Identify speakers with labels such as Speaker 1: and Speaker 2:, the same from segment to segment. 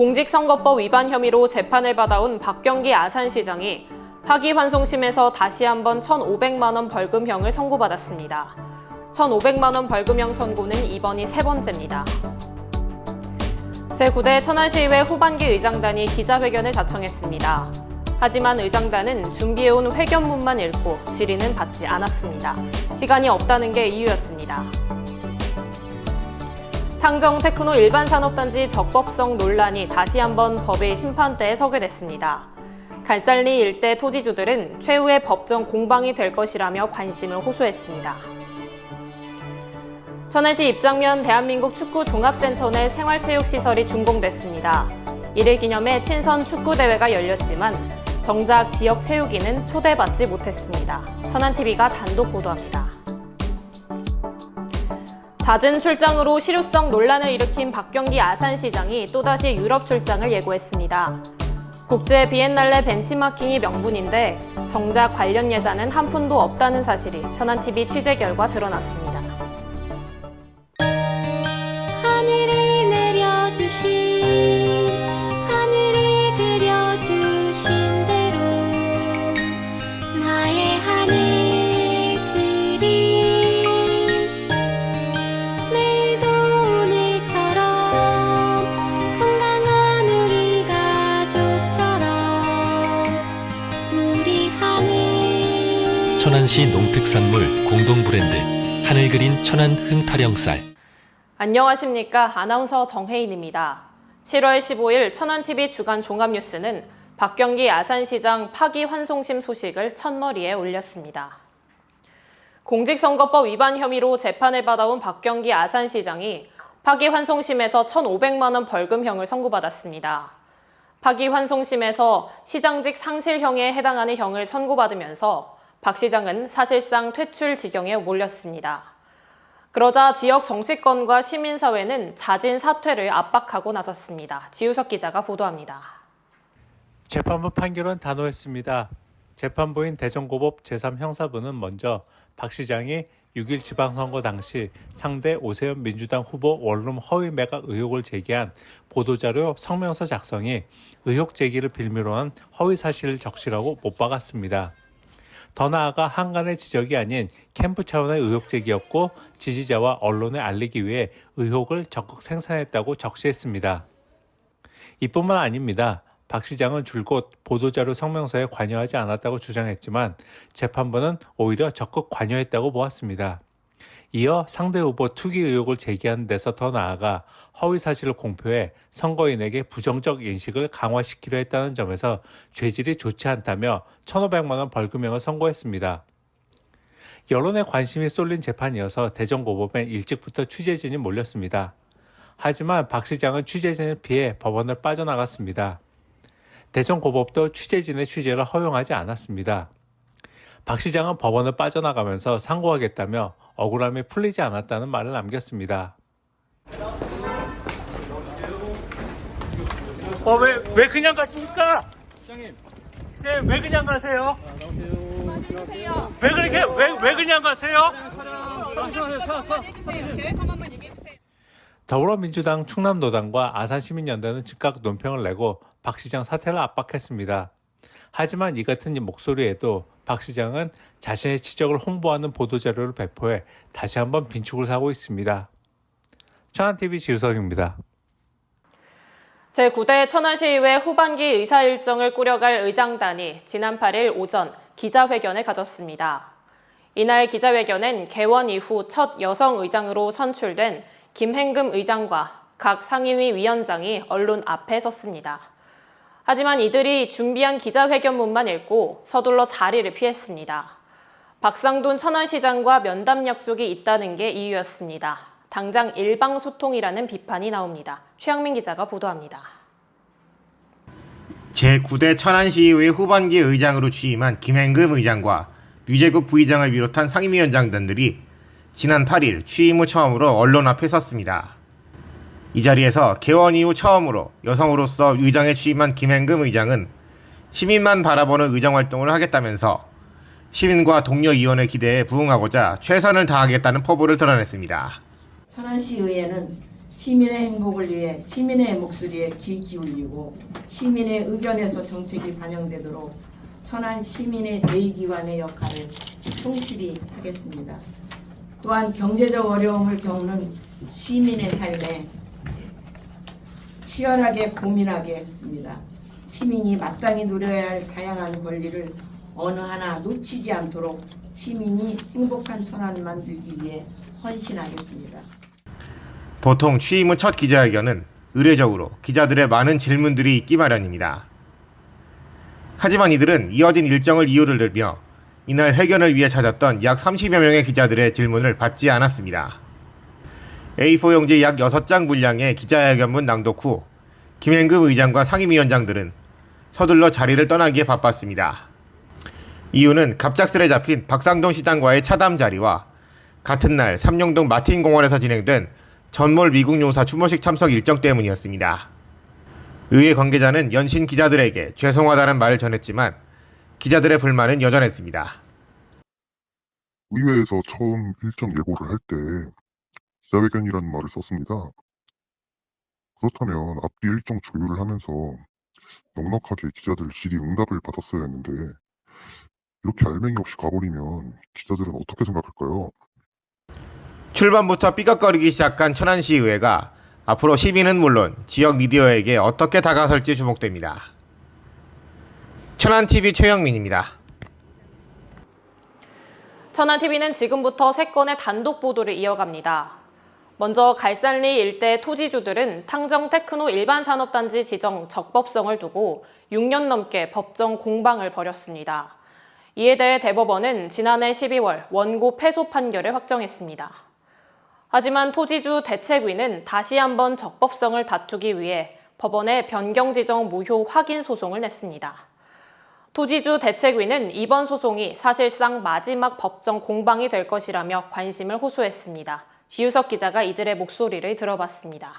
Speaker 1: 공직선거법 위반 혐의로 재판을 받아온 박경기 아산시장이 파기환송심에서 다시 한번 1,500만 원 벌금형을 선고받았습니다. 1,500만 원 벌금형 선고는 이번이 세 번째입니다. 제9대 천안시의회 후반기 의장단이 기자회견을 자청했습니다. 하지만 의장단은 준비해온 회견문만 읽고 질의는 받지 않았습니다. 시간이 없다는 게 이유였습니다. 창정 테크노 일반 산업단지 적법성 논란이 다시 한번 법의 심판대에 서게 됐습니다. 갈살리 일대 토지주들은 최후의 법정 공방이 될 것이라며 관심을 호소했습니다. 천안시 입장면 대한민국 축구 종합센터 내 생활체육시설이 준공됐습니다. 이를 기념해 친선 축구대회가 열렸지만 정작 지역 체육인은 초대받지 못했습니다. 천안TV가 단독 보도합니다. 잦은 출장으로 실효성 논란을 일으킨 박경기 아산시장이 또다시 유럽 출장을 예고했습니다. 국제 비엔날레 벤치마킹이 명분인데 정작 관련 예산은 한 푼도 없다는 사실이 천안TV 취재 결과 드러났습니다.
Speaker 2: 천안시 농특산물 공동 브랜드 하늘 그린 천안 흥타령쌀
Speaker 1: 안녕하십니까. 아나운서 정혜인입니다. 7월 15일 천안TV 주간 종합뉴스는 박경기 아산시장 파기환송심 소식을 첫머리에 올렸습니다. 공직선거법 위반 혐의로 재판을 받아온 박경기 아산시장이 파기환송심에서 1,500만 원 벌금형을 선고받았습니다. 파기환송심에서 시장직 상실형에 해당하는 형을 선고받으면서 박 시장은 사실상 퇴출 지경에 몰렸습니다. 그러자 지역 정치권과 시민사회는 자진 사퇴를 압박하고 나섰습니다. 지우석 기자가 보도합니다.
Speaker 3: 재판부 판결은 단호했습니다. 재판부인 대전고법 제3형사부는 먼저 박 시장이 6일 지방선거 당시 상대 오세훈 민주당 후보 원룸 허위 매각 의혹을 제기한 보도자료 성명서 작성이 의혹 제기를 빌미로 한 허위 사실을 적시라고 못 박았습니다. 더 나아가 한간의 지적이 아닌 캠프 차원의 의혹 제기였고 지지자와 언론에 알리기 위해 의혹을 적극 생산했다고 적시했습니다. 이뿐만 아닙니다. 박 시장은 줄곧 보도자료 성명서에 관여하지 않았다고 주장했지만 재판부는 오히려 적극 관여했다고 보았습니다. 이어 상대 후보 투기 의혹을 제기하는 데서 더 나아가 허위 사실을 공표해 선거인에게 부정적 인식을 강화시키려 했다는 점에서 죄질이 좋지 않다며 1,500만 원 벌금형을 선고했습니다. 여론에 관심이 쏠린 재판이어서 대전고법엔 일찍부터 취재진이 몰렸습니다. 하지만 박 시장은 취재진을 피해 법원을 빠져나갔습니다. 대전고법도 취재진의 취재를 허용하지 않았습니다. 박 시장은 법원을 빠져나가면서 상고하겠다며 억울함이 풀리지 않았다는 말을 남겼습니다. 어, 왜, 왜 그냥 가십니까? 시장님. 쌤, 왜 그냥 가세요? 왜 그렇게, 왜, 왜 그냥 가세요? 더불어민주당 충남노당과 아산시민연대는 즉각 논평을 내고 박 시장 사퇴를 압박했습니다. 하지만 이 같은 이 목소리에도 박 시장은 자신의 지적을 홍보하는 보도자료를 배포해 다시 한번 빈축을 사고 있습니다. 천안TV 지우석입니다.
Speaker 1: 제9대 천안시의회 후반기 의사 일정을 꾸려갈 의장단이 지난 8일 오전 기자회견을 가졌습니다. 이날 기자회견엔 개원 이후 첫 여성 의장으로 선출된 김행금 의장과 각 상임위 위원장이 언론 앞에 섰습니다. 하지만 이들이 준비한 기자회견문만 읽고 서둘러 자리를 피했습니다. 박상돈 천안시장과 면담 약속이 있다는 게 이유였습니다. 당장 일방소통이라는 비판이 나옵니다. 최영민 기자가 보도합니다.
Speaker 4: 제9대 천안시의회 후반기 의장으로 취임한 김행금 의장과 류재국 부의장을 비롯한 상임위원장단들이 지난 8일 취임 후 처음으로 언론 앞에 섰습니다. 이 자리에서 개원 이후 처음으로 여성으로서 의장에 취임한 김행금 의장은 시민만 바라보는 의정 활동을 하겠다면서 시민과 동료 의원의 기대에 부응하고자 최선을 다하겠다는 포부를 드러냈습니다.
Speaker 5: 천안시의회는 시민의 행복을 위해 시민의 목소리에 귀 기울이고 시민의 의견에서 정책이 반영되도록 천안 시민의 내2기관의 역할을 충실히 하겠습니다. 또한 경제적 어려움을 겪는 시민의 삶에 치열하게 고민하겠습니다. 시민이 마땅히 누려야 할 다양한 권리를 어느 하나 놓치지 않도록 시민이 행복한 천안을 만들기 위해 헌신하겠습니다.
Speaker 4: 보통 취임 후 첫 기자회견은 의례적으로 기자들의 많은 질문들이 있기 마련입니다. 하지만 이들은 이어진 일정을 이유를 들며 이날 회견을 위해 찾았던 약 30여 명의 기자들의 질문을 받지 않았습니다. A4 용지 약 6장 분량의 기자회견문 낭독 후 김행금 의장과 상임위원장들은 서둘러 자리를 떠나기에 바빴습니다. 이유는 갑작스레 잡힌 박상동 시장과의 차담 자리와 같은 날 삼룡동 마틴 공원에서 진행된 전몰 미국 용사 추모식 참석 일정 때문이었습니다. 의회 관계자는 연신 기자들에게 죄송하다는 말을 전했지만 기자들의 불만은 여전했습니다.
Speaker 6: 의회에서 처음 일정 예고를 할 때 기자회견이라는 말을 썼습니다. 그렇다면 앞뒤 일정 조율을 하면서 넉넉하게 기자들 질의 응답을 받았어야 했는데 이렇게 알맹이 없이 가버리면 기자들은 어떻게 생각할까요?
Speaker 4: 출범부터 삐걱거리기 시작한 천안시 의회가 앞으로 시민은 물론 지역 미디어에게 어떻게 다가설지 주목됩니다. 천안TV 최영민입니다.
Speaker 1: 천안TV는 지금부터 세 건의 단독 보도를 이어갑니다. 먼저 갈산리 일대 토지주들은 탕정 테크노 일반 산업단지 지정 적법성을 두고 6년 넘게 법정 공방을 벌였습니다. 이에 대해 대법원은 지난해 12월 원고 패소 판결을 확정했습니다. 하지만 토지주 대책위는 다시 한번 적법성을 다투기 위해 법원에 변경 지정 무효 확인 소송을 냈습니다. 토지주 대책위는 이번 소송이 사실상 마지막 법정 공방이 될 것이라며 관심을 호소했습니다. 지유석 기자가 이들의 목소리를 들어봤습니다.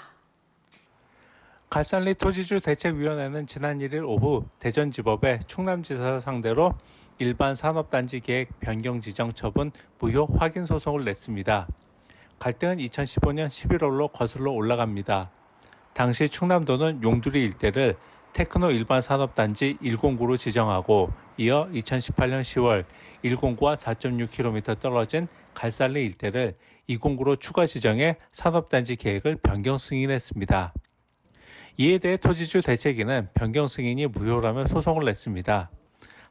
Speaker 3: 갈산리 토지주 대책위원회는 지난 1일 오후 대전지법에 충남지사를 상대로 일반 산업단지 계획 변경 지정 처분 무효 확인 소송을 냈습니다. 갈등은 2015년 11월로 거슬러 올라갑니다. 당시 충남도는 용두리 일대를 테크노 일반 산업단지 109로 지정하고 이어 2018년 10월 109와 4.6km 떨어진 갈산리 일대를 209로 추가 지정해 산업단지 계획을 변경 승인했습니다. 이에 대해 토지주 대책위는 변경 승인이 무효라며 소송을 냈습니다.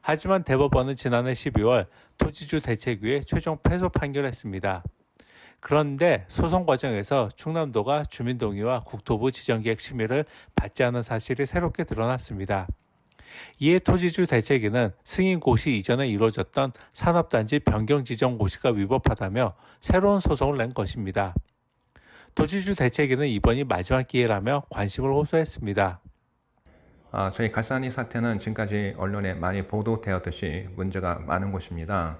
Speaker 3: 하지만 대법원은 지난해 12월 토지주 대책위에 최종 패소 판결했습니다. 그런데 소송 과정에서 충남도가 주민동의와 국토부 지정계획 심의를 받지 않은 사실이 새롭게 드러났습니다. 이에 토지주 대책위는 승인 고시 이전에 이루어졌던 산업단지 변경 지정 고시가 위법하다며 새로운 소송을 낸 것입니다. 토지주 대책위는 이번이 마지막 기회라며 관심을 호소했습니다.
Speaker 7: 아, 저희 갈산이 사태는 지금까지 언론에 많이 보도되었듯이 문제가 많은 곳입니다.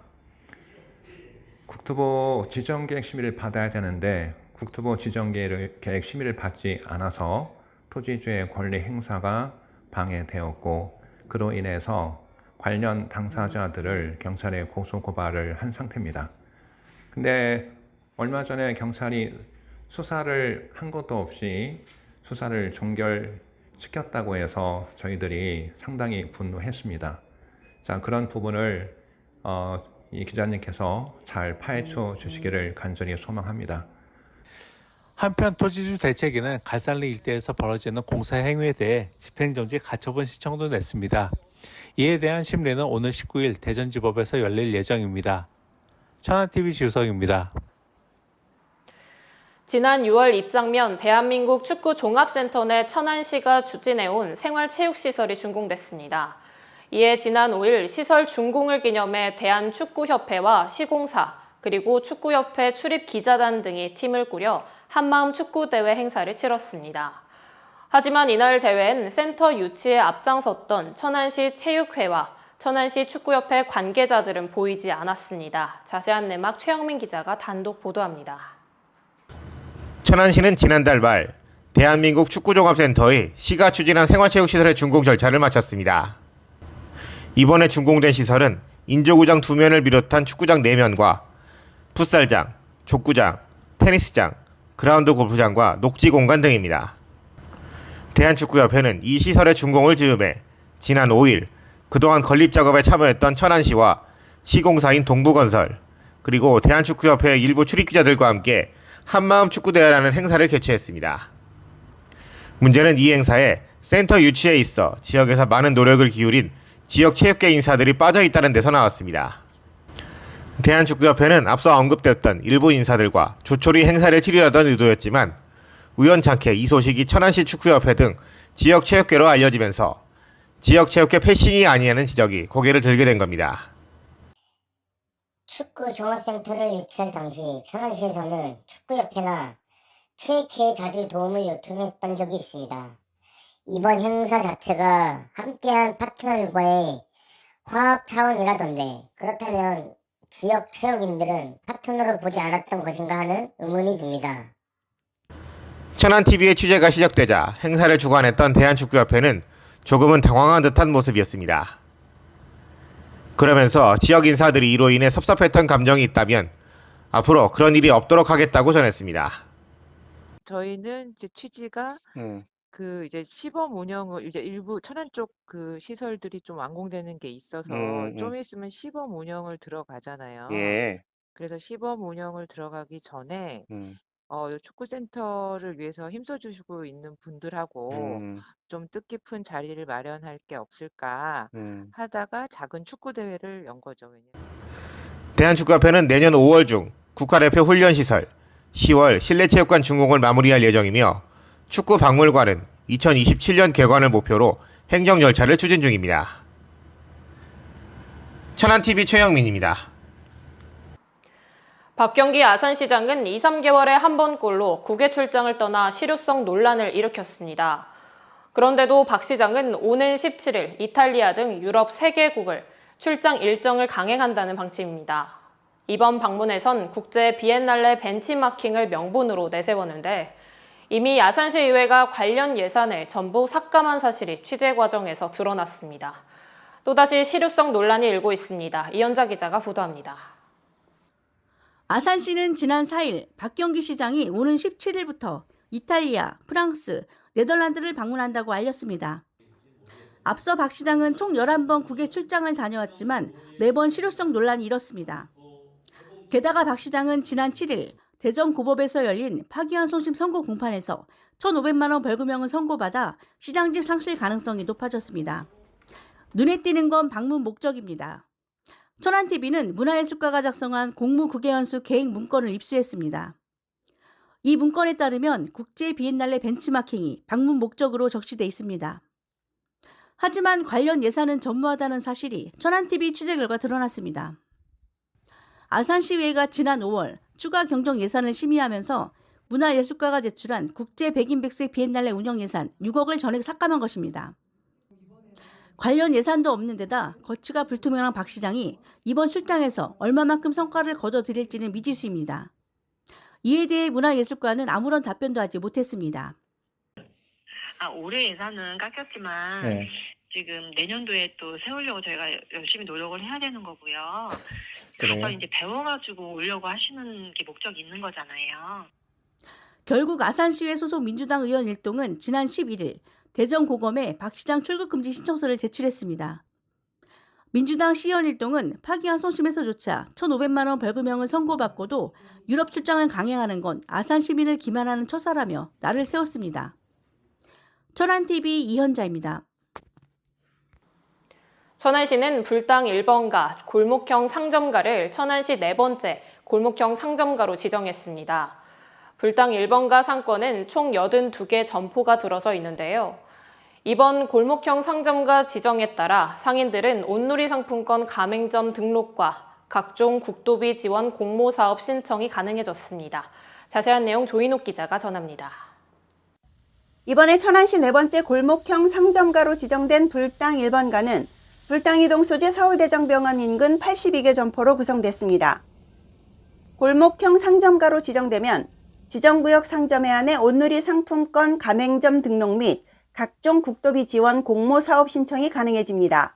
Speaker 7: 국토부 지정계획 심의를 받아야 되는데 국토부 지정계획 심의를 받지 않아서 토지주의 권리 행사가 방해되었고 그로 인해서 관련 당사자들을 경찰에 고소 고발을 한 상태입니다. 근데 얼마 전에 경찰이 수사를 한 것도 없이 수사를 종결시켰다고 해서 저희들이 상당히 분노했습니다. 자, 그런 부분을 어, 이 기자님께서 잘 파헤쳐 주시기를 간절히 소망합니다.
Speaker 3: 한편 토지주 대책위는 갈산리 일대에서 벌어지는 공사 행위에 대해 집행정지 가처분 신청도 냈습니다. 이에 대한 심리는 오늘 19일 대전지법에서 열릴 예정입니다. 천안TV 지우석입니다.
Speaker 1: 지난 6월 입장면 대한민국 축구 종합센터 내 천안시가 추진해온 생활체육시설이 준공됐습니다. 이에 지난 5일 시설 준공을 기념해 대한축구협회와 시공사 그리고 축구협회 출입 기자단 등이 팀을 꾸려 한마음 축구대회 행사를 치렀습니다. 하지만 이날 대회엔 센터 유치에 앞장섰던 천안시 체육회와 천안시 축구협회 관계자들은 보이지 않았습니다. 자세한 내막 최영민 기자가 단독 보도합니다.
Speaker 4: 천안시는 지난달 말 대한민국 축구종합센터의 시가 추진한 생활체육시설의 준공 절차를 마쳤습니다. 이번에 준공된 시설은 인조구장 2면을 비롯한 축구장 4면과 풋살장, 족구장, 테니스장, 그라운드 골프장과 녹지 공간 등입니다. 대한축구협회는 이 시설의 준공을 즈음해 지난 5일 그동안 건립 작업에 참여했던 천안시와 시공사인 동부건설 그리고 대한축구협회 일부 출입기자들과 함께 한마음 축구대회라는 행사를 개최했습니다. 문제는 이 행사에 센터 유치에 있어 지역에서 많은 노력을 기울인 지역 체육계 인사들이 빠져 있다는 데서 나왔습니다. 대한축구협회는 앞서 언급됐던 일부 인사들과 조촐히 행사를 치르려던 의도였지만 우연찮게 이 소식이 천안시 축구협회 등 지역 체육계로 알려지면서 지역 체육계 패싱이 아니냐는 지적이 고개를 들게 된 겁니다.
Speaker 8: 축구 종합센터를 유치할 당시 천안시에서는 축구협회나 체육회에 자주 도움을 요청했던 적이 있습니다. 이번 행사 자체가 함께한 파트너들과의 화합 차원이라던데 그렇다면 지역 체육인들은 파트너로 보지 않았던 것인가 하는 의문이 듭니다.
Speaker 4: 천안TV의 취재가 시작되자 행사를 주관했던 대한축구협회는 조금은 당황한 듯한 모습이었습니다. 그러면서 지역 인사들이 이로 인해 섭섭했던 감정이 있다면 앞으로 그런 일이 없도록 하겠다고 전했습니다.
Speaker 9: 저희는 이제 취지가 그 이제 시범 운영을 이제 일부 천안 쪽 그 시설들이 좀 완공되는 게 있어서
Speaker 10: 음,
Speaker 9: 좀 있으면 시범 운영을 들어가잖아요.
Speaker 10: 예.
Speaker 9: 그래서 시범 운영을 들어가기 전에
Speaker 10: 음,
Speaker 9: 어, 요 축구센터를 위해서 힘써주시고 있는 분들하고
Speaker 10: 음,
Speaker 9: 좀 뜻깊은 자리를 마련할 게 없을까
Speaker 10: 음.
Speaker 9: 하다가 작은 축구 대회를 연 거죠. 왜냐면
Speaker 4: 대한축구협회는 내년 5월 중 국가대표 훈련시설, 10월 실내체육관 준공을 마무리할 예정이며 축구 박물관은 2027년 개관을 목표로 행정 절차를 추진 중입니다. 천안TV 최영민입니다.
Speaker 1: 박경기 아산시장은 2, 3개월에 한 번꼴로 국외 출장을 떠나 실효성 논란을 일으켰습니다. 그런데도 박 시장은 오는 17일 이탈리아 등 유럽 3개국을 출장 일정을 강행한다는 방침입니다. 이번 방문에선 국제 비엔날레 벤치마킹을 명분으로 내세웠는데 이미 아산시의회가 관련 예산을 전부 삭감한 사실이 취재 과정에서 드러났습니다. 또다시 실효성 논란이 일고 있습니다. 이현자 기자가 보도합니다.
Speaker 11: 아산시는 지난 4일 박경기 시장이 오는 17일부터 이탈리아, 프랑스, 네덜란드를 방문한다고 알렸습니다. 앞서 박 시장은 총 11번 국외 출장을 다녀왔지만 매번 실효성 논란이 일었습니다. 게다가 박 시장은 지난 7일 대전고법에서 열린 파기환 손심 선고 공판에서 1,500만 원 벌금형을 선고받아 시장직 상실 가능성이 높아졌습니다. 눈에 띄는 건 방문 목적입니다. 천안TV는 문화예술가가 작성한 공무국외연수 계획 문건을 입수했습니다. 이 문건에 따르면 국제 비엔날레 벤치마킹이 방문 목적으로 적시돼 있습니다. 하지만 관련 예산은 전무하다는 사실이 천안TV 취재 결과 드러났습니다. 아산시의회가 지난 5월 추가 경정 예산을 심의하면서 문화예술가가 제출한 국제 백인백색 비엔날레 운영 예산 6억을 전액 삭감한 것입니다. 관련 예산도 없는 데다 거치가 불투명한 박 시장이 이번 출장에서 얼마만큼 성과를 거둬들일지는 미지수입니다. 이에 대해 문화예술가는 아무런 답변도 하지 못했습니다.
Speaker 12: 아, 올해 예산은 깎였지만
Speaker 10: 네.
Speaker 12: 지금 내년도에 또 세우려고 저희가 열심히 노력을 해야 되는 거고요.
Speaker 10: 그래요?
Speaker 12: 가서 이제 배워가지고 오려고 하시는 게 목적이 있는 거잖아요.
Speaker 11: 결국 아산시의 소속 민주당 의원 일동은 지난 11일 대전 고검에 박 시장 출국 금지 신청서를 제출했습니다. 민주당 시의원 일동은 파기한 손심에서조차 1,500만 원 벌금형을 선고받고도 유럽 출장을 강행하는 건 아산 시민을 기만하는 처사라며 나를 세웠습니다. 천안TV 이현자입니다.
Speaker 1: 천안시는 불당 1번가 골목형 상점가를 천안시 네 번째 골목형 상점가로 지정했습니다. 불당 1번가 상권은 총 82개 점포가 들어서 있는데요. 이번 골목형 상점가 지정에 따라 상인들은 온누리 상품권 가맹점 등록과 각종 국도비 지원 공모 사업 신청이 가능해졌습니다. 자세한 내용 조인옥 기자가 전합니다.
Speaker 13: 이번에 천안시 네 번째 골목형 상점가로 지정된 불당 1번가는 불당이동 소재 서울대정병원 인근 82개 점포로 구성됐습니다. 골목형 상점가로 지정되면 지정구역 상점에 한해 온누리 상품권 가맹점 등록 및 각종 국도비 지원 공모 사업 신청이 가능해집니다.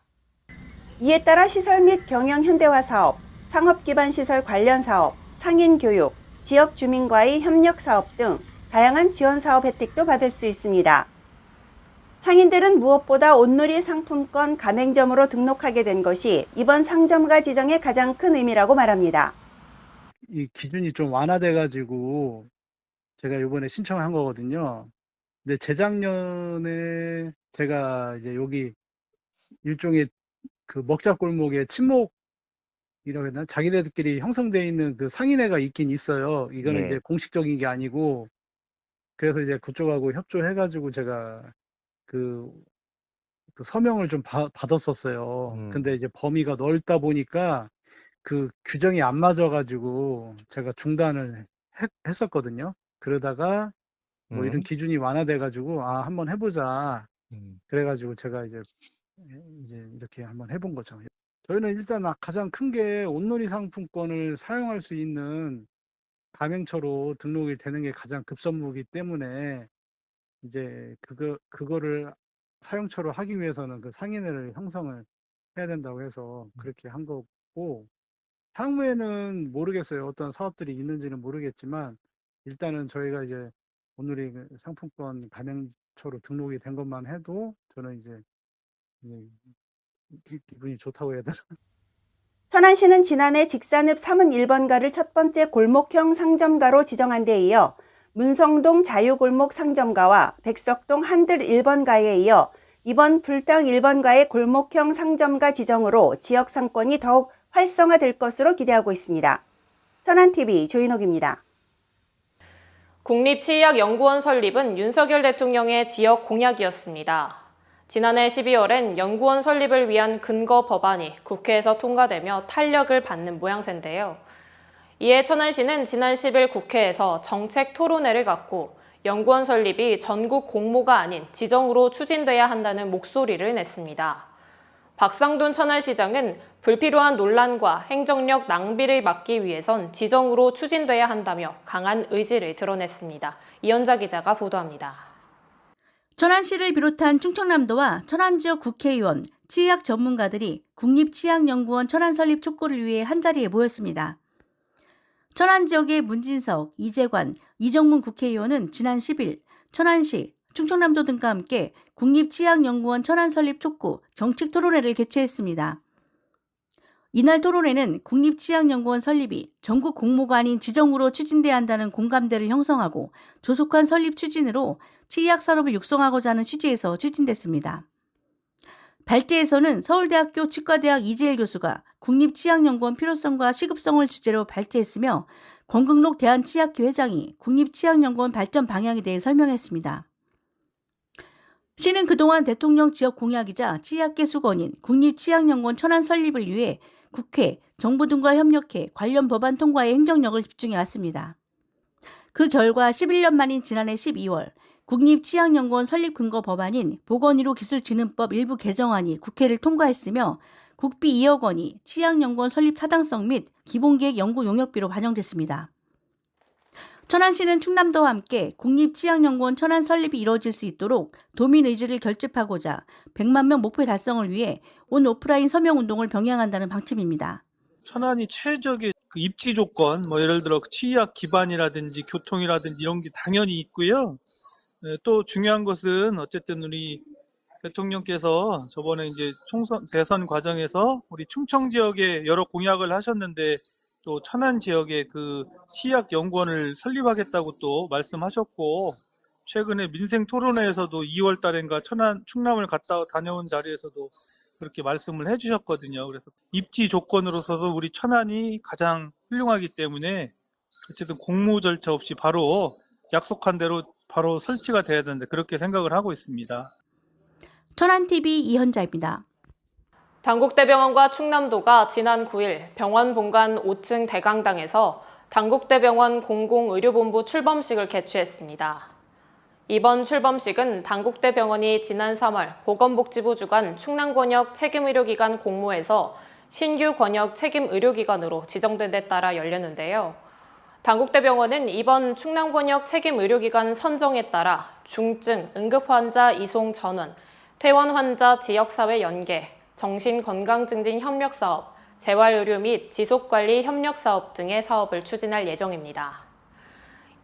Speaker 13: 이에 따라 시설 및 경영 현대화 사업, 상업 기반 시설 관련 사업, 상인 교육, 지역 주민과의 협력 사업 등 다양한 지원 사업 혜택도 받을 수 있습니다. 상인들은 무엇보다 온누리 상품권 가맹점으로 등록하게 된 것이 이번 상점가 지정의 가장 큰 의미라고 말합니다.
Speaker 10: 이 기준이 좀 완화돼 가지고 제가 요번에 신청한 거거든요. 근데 재작년에 제가 이제 여기 일종의 그 먹자골목에 친목 이라고 해야 되나? 자기네들끼리 형성돼 있는 그 상인회가 있긴 있어요. 이거는
Speaker 4: 네.
Speaker 10: 이제 공식적인 게 아니고 그래서 이제 그쪽하고 협조해 가지고 제가 그, 그 서명을 좀 받, 받았었어요.
Speaker 4: 음.
Speaker 10: 근데 이제 범위가 넓다 보니까 그 규정이 안 맞아가지고 제가 중단을 했, 했었거든요. 그러다가 뭐 이런
Speaker 4: 음.
Speaker 10: 기준이 완화돼가지고 아 한번 해보자.
Speaker 4: 음.
Speaker 10: 그래가지고 제가 이제 이제 이렇게 한번 해본 거죠. 저희는 일단 아- 가장 큰 게 온누리 상품권을 사용할 수 있는 가맹처로 등록이 되는 게 가장 급선무기 때문에 이제 그거 그거를 사용처로 하기 위해서는 그 상인회를 형성을 해야 된다고 해서 그렇게 한 거고 향후에는 모르겠어요. 어떤 사업들이 있는지는 모르겠지만 일단은 저희가 이제 오늘의 그 상품권 가맹처로 등록이 된 것만 해도 저는 이제 이제 기, 기분이 좋다고 해야 되나?
Speaker 13: 천안 시는 지난해 직산읍 3은 1번가를 첫 번째 골목형 상점가로 지정한 데 이어 문성동 자유골목 상점가와 백석동 한들 1번가에 이어 이번 불당 1번가의 골목형 상점가 지정으로 지역 상권이 더욱 활성화될 것으로 기대하고 있습니다. 천안TV 조인옥입니다.
Speaker 1: 국립치의학연구원 설립은 윤석열 대통령의 지역 공약이었습니다. 지난해 12월엔 연구원 설립을 위한 근거 법안이 국회에서 통과되며 탄력을 받는 모양새인데요. 이에 천안시는 지난 10일 국회에서 정책 토론회를 갖고 연구원 설립이 전국 공모가 아닌 지정으로 추진돼야 한다는 목소리를 냈습니다. 박상돈 천안시장은 불필요한 논란과 행정력 낭비를 막기 위해선 지정으로 추진돼야 한다며 강한 의지를 드러냈습니다. 이현자 기자가 보도합니다.
Speaker 11: 천안시를 비롯한 충청남도와 천안 지역 국회의원, 치의학 전문가들이 국립치의학연구원 천안 설립 촉구를 위해 한자리에 모였습니다. 천안 지역의 문진석, 이재관, 이정문 국회의원은 지난 10일 천안시, 충청남도 등과 함께 국립치의학연구원 천안 설립 촉구 정책 토론회를 개최했습니다. 이날 토론회는 국립치의학연구원 설립이 전국 공모가 아닌 지정으로 추진돼야 한다는 공감대를 형성하고 조속한 설립 추진으로 치의학 산업을 육성하고자 하는 취지에서 추진됐습니다. 발제에서는 서울대학교 치과대학 이재일 교수가 국립치의학연구원 필요성과 시급성을 주제로 발제했으며 권극록 대한치의학회 회장이 국립치의학연구원 발전 방향에 대해 설명했습니다. 시는 그동안 대통령 지역 공약이자 치의학계 수건인 국립치의학연구원 천안 설립을 위해 국회, 정부 등과 협력해 관련 법안 통과에 행정력을 집중해 왔습니다. 그 결과 11년 만인 지난해 12월 국립치의학연구원 설립 근거 법안인 보건의료 기술진흥법 일부 개정안이 국회를 통과했으며 국비 2억 원이 치의학연구원 설립 타당성 및 기본계획 연구 용역비로 반영됐습니다. 천안시는 충남도와 함께 국립치의학연구원 천안 설립이 이루어질 수 있도록 도민 의지를 결집하고자 100만 명 목표 달성을 위해 온 오프라인 서명 운동을 병행한다는 방침입니다.
Speaker 14: 천안이 최적의 그 입지 조건, 뭐 예를 들어 치의학 기반이라든지 교통이라든지 이런 게 당연히 있고요. 네, 또 중요한 것은 어쨌든 우리 대통령께서 저번에 이제 총선 대선 과정에서 우리 충청 지역에 여러 공약을 하셨는데 또 천안 지역에 그 치의학 연구원을 설립하겠다고 또 말씀하셨고 최근에 민생 토론회에서도 2월 달인가 천안 충남을 갔다 다녀온 자리에서도 그렇게 말씀을 해주셨거든요. 그래서 입지 조건으로서도 우리 천안이 가장 훌륭하기 때문에 어쨌든 공모 절차 없이 바로 약속한 대로 바로 설치가 돼야 된다 그렇게 생각을 하고 있습니다.
Speaker 11: 천안TV 이현자입니다.
Speaker 1: 당국대병원과 충남도가 지난 9일 병원 본관 5층 대강당에서 당국대병원 공공의료본부 출범식을 개최했습니다. 이번 출범식은 당국대병원이 지난 3월 보건복지부 주관 충남권역 책임의료기관 공모에서 신규 권역 책임의료기관으로 지정된 데 따라 열렸는데요. 당국대병원은 이번 충남권역 책임의료기관 선정에 따라 중증 응급환자 이송 전원, 퇴원 환자 지역사회 연계, 정신건강증진 협력사업, 재활의료 및 지속관리 협력사업 등의 사업을 추진할 예정입니다.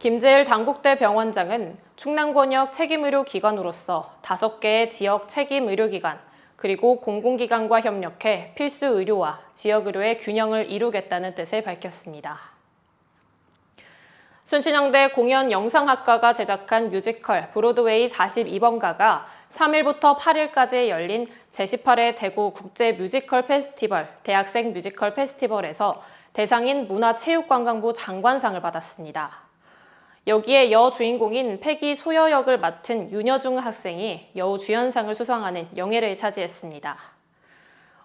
Speaker 1: 김재일 당국대 병원장은 충남권역 책임의료기관으로서 5개의 지역 책임의료기관, 그리고 공공기관과 협력해 필수 의료와 지역 의료의 균형을 이루겠다는 뜻을 밝혔습니다. 순천향대 공연 영상학과가 제작한 뮤지컬 브로드웨이 42번가가 3일부터 8일까지 열린 제18회 대구 국제 뮤지컬 페스티벌 대학생 뮤지컬 페스티벌에서 대상인 문화체육관광부 장관상을 받았습니다. 여기에 여주인공인 패기 소여 역을 맡은 윤여중 학생이 여우 주연상을 수상하는 영예를 차지했습니다.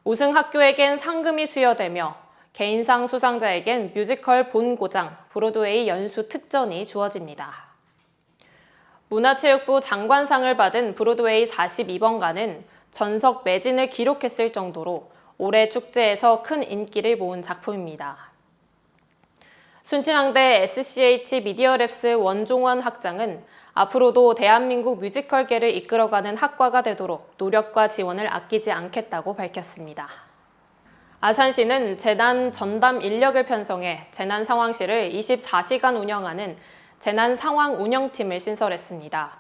Speaker 1: 우승 학교에겐 상금이 수여되며 개인상 수상자에겐 뮤지컬 본고장 브로드웨이 연수 특전이 주어집니다. 문화체육부 장관상을 받은 브로드웨이 42번가는 전석 매진을 기록했을 정도로 올해 축제에서 큰 인기를 모은 작품입니다. 순천향대 SCH 미디어랩스 원종원 학장은 앞으로도 대한민국 뮤지컬계를 이끌어가는 학과가 되도록 노력과 지원을 아끼지 않겠다고 밝혔습니다. 아산시는 재난 전담 인력을 편성해 재난 상황실을 24시간 운영하는 재난 상황 운영팀을 신설했습니다.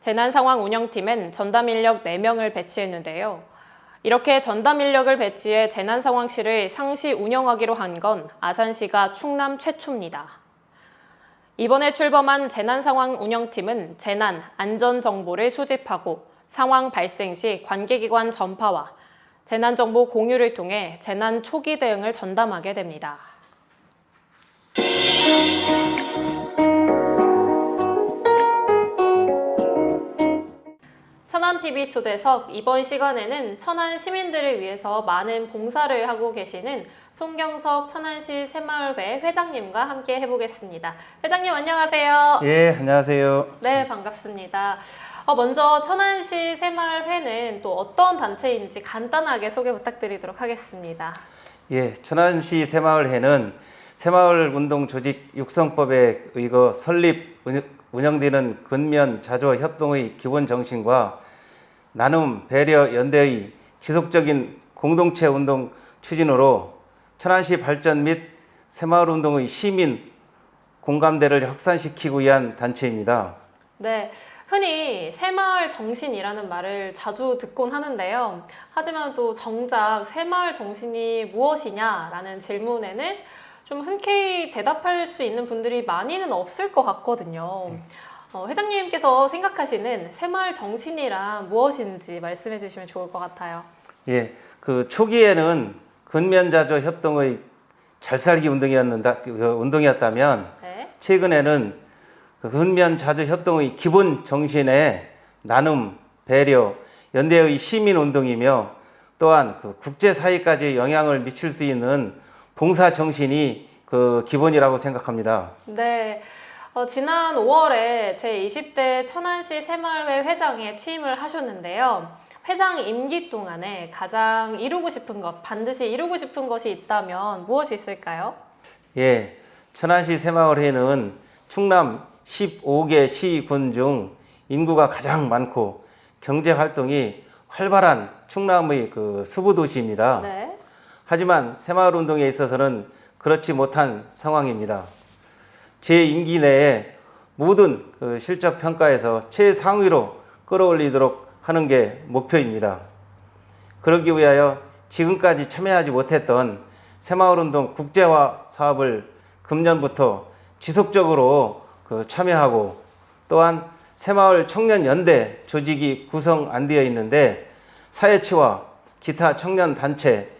Speaker 1: 재난 상황 운영팀엔 전담 인력 4명을 배치했는데요. 이렇게 전담 인력을 배치해 재난 상황실을 상시 운영하기로 한 건 아산시가 충남 최초입니다. 이번에 출범한 재난 상황 운영팀은 재난 안전 정보를 수집하고 상황 발생 시 관계기관 전파와 재난 정보 공유를 통해 재난 초기 대응을 전담하게 됩니다. 천안TV 초대석 이번 시간에는 천안 시민들을 위해서 많은 봉사를 하고 계시는 송경석 천안시 새마을회 회장님과 함께 해보겠습니다. 회장님 안녕하세요.
Speaker 15: 예, 안녕하세요.
Speaker 1: 네, 반갑습니다. 어, 먼저 천안시 새마을회는 또 어떤 단체인지 간단하게 소개 부탁드리도록 하겠습니다.
Speaker 15: 예, 천안시 새마을회는 새마을 운동 조직 육성법에 의거 설립 운- 운영되는 근면 자조 협동의 기본 정신과 나눔 배려 연대의 지속적인 공동체 운동 추진으로 천안시 발전 및 새마을 운동의 시민 공감대를 확산시키기 위한 단체입니다.
Speaker 1: 네. 흔히 새마을 정신이라는 말을 자주 듣곤 하는데요. 하지만 또 정작 새마을 정신이 무엇이냐라는 질문에는 좀 흔쾌히 대답할 수 있는 분들이 많이는 없을 것 같거든요. 어, 회장님께서 생각하시는 새마을 정신이란 무엇인지 말씀해 주시면 좋을 것 같아요.
Speaker 15: 예, 그 초기에는 근면자조 협동의 잘살기 운동이었는다, 그 운동이었다면
Speaker 1: 네.
Speaker 15: 최근에는 그 근면자조 협동의 기본 정신에 나눔, 배려, 연대의 시민 운동이며 또한 그 국제 사회까지 영향을 미칠 수 있는 봉사 정신이 그 기본이라고 생각합니다.
Speaker 1: 네. 어, 지난 5월에 제20대 천안시 새마을회 회장에 취임을 하셨는데요. 회장 임기 동안에 가장 이루고 싶은 것, 반드시 이루고 싶은 것이 있다면 무엇이 있을까요?
Speaker 15: 예, 천안시 새마을회는 충남 15개 시군 중 인구가 가장 많고 경제 활동이 활발한 충남의 그 수부 도시입니다.
Speaker 1: 네.
Speaker 15: 하지만 새마을 운동에 있어서는 그렇지 못한 상황입니다. 제 임기 내에 모든 그 실적 평가에서 최상위로 끌어올리도록 하는 게 목표입니다. 그러기 위하여 지금까지 참여하지 못했던 새마을운동 국제화 사업을 금년부터 지속적으로 그 참여하고 또한 새마을 청년연대 조직이 구성 안 되어 있는데 사회치와 기타 청년 단체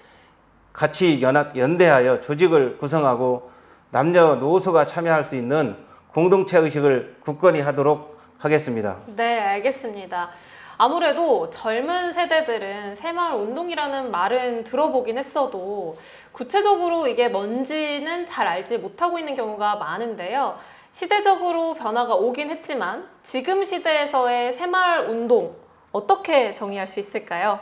Speaker 15: 같이 연합 연대하여 조직을 구성하고 남녀 노소가 참여할 수 있는 공동체 의식을 굳건히 하도록 하겠습니다.
Speaker 1: 네, 알겠습니다. 아무래도 젊은 세대들은 새마을 운동이라는 말은 들어보긴 했어도 구체적으로 이게 뭔지는 잘 알지 못하고 있는 경우가 많은데요. 시대적으로 변화가 오긴 했지만 지금 시대에서의 새마을 운동 어떻게 정의할 수 있을까요?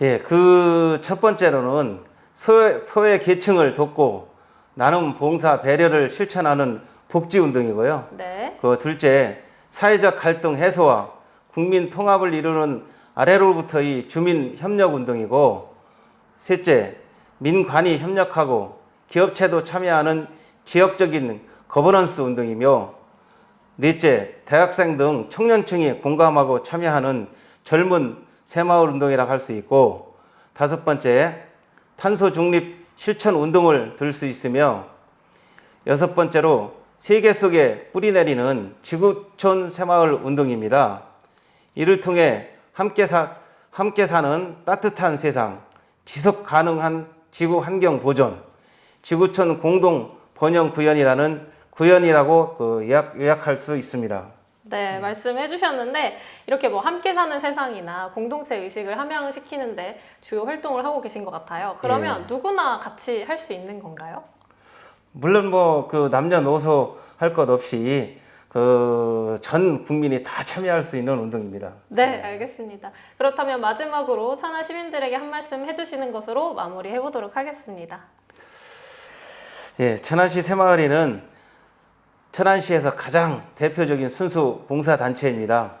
Speaker 15: 예, 그 첫 번째로는 소외, 소외 계층을 돕고 나눔 봉사 배려를 실천하는 복지 운동이고요.
Speaker 1: 네.
Speaker 15: 그 둘째, 사회적 갈등 해소와 국민 통합을 이루는 아래로부터의 주민 협력 운동이고 셋째, 민관이 협력하고 기업체도 참여하는 지역적인 거버넌스 운동이며 넷째, 대학생 등 청년층이 공감하고 참여하는 젊은 새마을 운동이라고 할 수 있고 다섯 번째, 탄소 중립 실천 운동을 들 수 있으며 여섯 번째로 세계 속에 뿌리내리는 지구촌 새마을 운동입니다. 이를 통해 함께 사, 함께 사는 따뜻한 세상, 지속 가능한 지구 환경 보존, 지구촌 공동 번영 구현이라는 구현이라고 그 요약, 요약할 수 있습니다.
Speaker 1: 네, 말씀해 주셨는데 이렇게 뭐 함께 사는 세상이나 공동체 의식을 함양시키는데 주요 활동을 하고 계신 것 같아요. 그러면
Speaker 15: 예.
Speaker 1: 누구나 같이 할 수 있는 건가요?
Speaker 15: 물론 뭐 그 남녀노소 할 것 없이 그 전 국민이 다 참여할 수 있는 운동입니다.
Speaker 1: 네, 알겠습니다. 그렇다면 마지막으로 천안 시민들에게 한 말씀 해주시는 것으로 마무리해 보도록 하겠습니다.
Speaker 15: 예, 천안시 새마을이는 천안시에서 가장 대표적인 순수 봉사 단체입니다.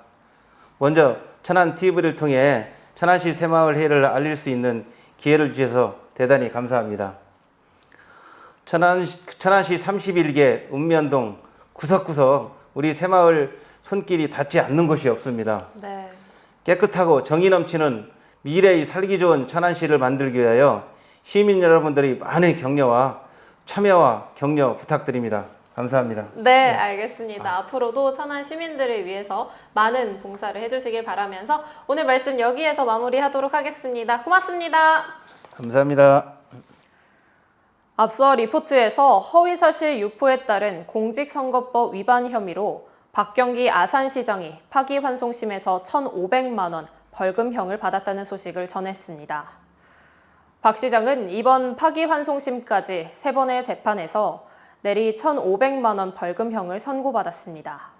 Speaker 15: 먼저 천안 TV를 통해 천안시 새마을 회를 알릴 수 있는 기회를 주셔서 대단히 감사합니다. 천안시, 천안시 31개 읍면동 구석구석 우리 새마을 손길이 닿지 않는 곳이 없습니다.
Speaker 1: 네.
Speaker 15: 깨끗하고 정이 넘치는 미래의 살기 좋은 천안시를 만들기 위하여 시민 여러분들이 많은 격려와 참여와 격려 부탁드립니다. 감사합니다.
Speaker 1: 네, 알겠습니다. 앞으로도 천안 시민들을 위해서 많은 봉사를 해주시길 바라면서 오늘 말씀 여기에서 마무리하도록 하겠습니다. 고맙습니다.
Speaker 15: 감사합니다.
Speaker 1: 앞서 리포트에서 허위사실 유포에 따른 공직선거법 위반 혐의로 박경기 아산시장이 파기환송심에서 1,500만 원 벌금형을 받았다는 소식을 전했습니다. 박 시장은 이번 파기환송심까지 세 번의 재판에서 내리 1,500만 원 벌금형을 선고받았습니다.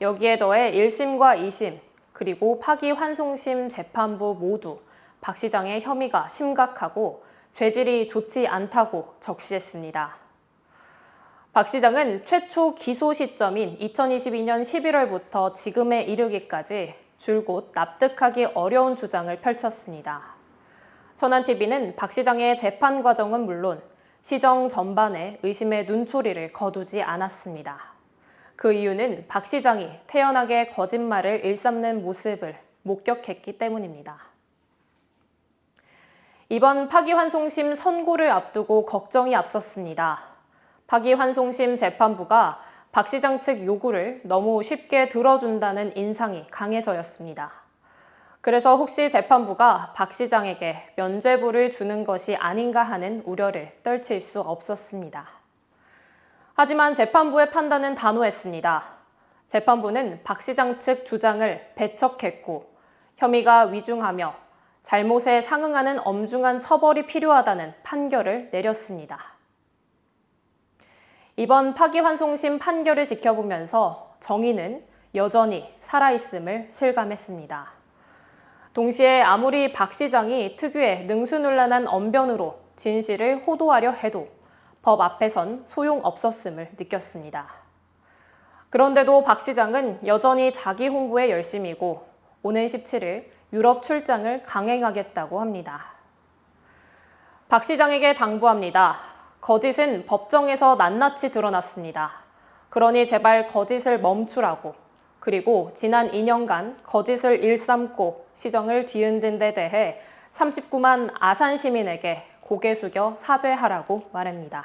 Speaker 1: 여기에 더해 1심과 2심, 그리고 파기환송심 재판부 모두 박 시장의 혐의가 심각하고 죄질이 좋지 않다고 적시했습니다. 박 시장은 최초 기소 시점인 2022년 11월부터 지금에 이르기까지 줄곧 납득하기 어려운 주장을 펼쳤습니다. 천안TV는 박 시장의 재판 과정은 물론 시정 전반에 의심의 눈초리를 거두지 않았습니다. 그 이유는 박 시장이 태연하게 거짓말을 일삼는 모습을 목격했기 때문입니다. 이번 파기환송심 선고를 앞두고 걱정이 앞섰습니다. 파기환송심 재판부가 박 시장 측 요구를 너무 쉽게 들어준다는 인상이 강해서였습니다. 그래서 혹시 재판부가 박 시장에게 면죄부를 주는 것이 아닌가 하는 우려를 떨칠 수 없었습니다. 하지만 재판부의 판단은 단호했습니다. 재판부는 박 시장 측 주장을 배척했고 혐의가 위중하며 잘못에 상응하는 엄중한 처벌이 필요하다는 판결을 내렸습니다. 이번 파기환송심 판결을 지켜보면서 정의는 여전히 살아있음을 실감했습니다. 동시에 아무리 박 시장이 특유의 능수논란한 언변으로 진실을 호도하려 해도 법 앞에선 소용없었음을 느꼈습니다. 그런데도 박 시장은 여전히 자기 홍보에 열심이고 오는 17일 유럽 출장을 강행하겠다고 합니다. 박 시장에게 당부합니다. 거짓은 법정에서 낱낱이 드러났습니다. 그러니 제발 거짓을 멈추라고 그리고 지난 2년간 거짓을 일삼고 시정을 뒤흔든 데 대해 39만 아산 시민에게 고개 숙여 사죄하라고 말합니다.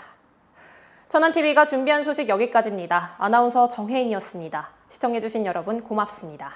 Speaker 1: 천안TV가 준비한 소식 여기까지입니다. 아나운서 정혜인이었습니다. 시청해주신 여러분 고맙습니다.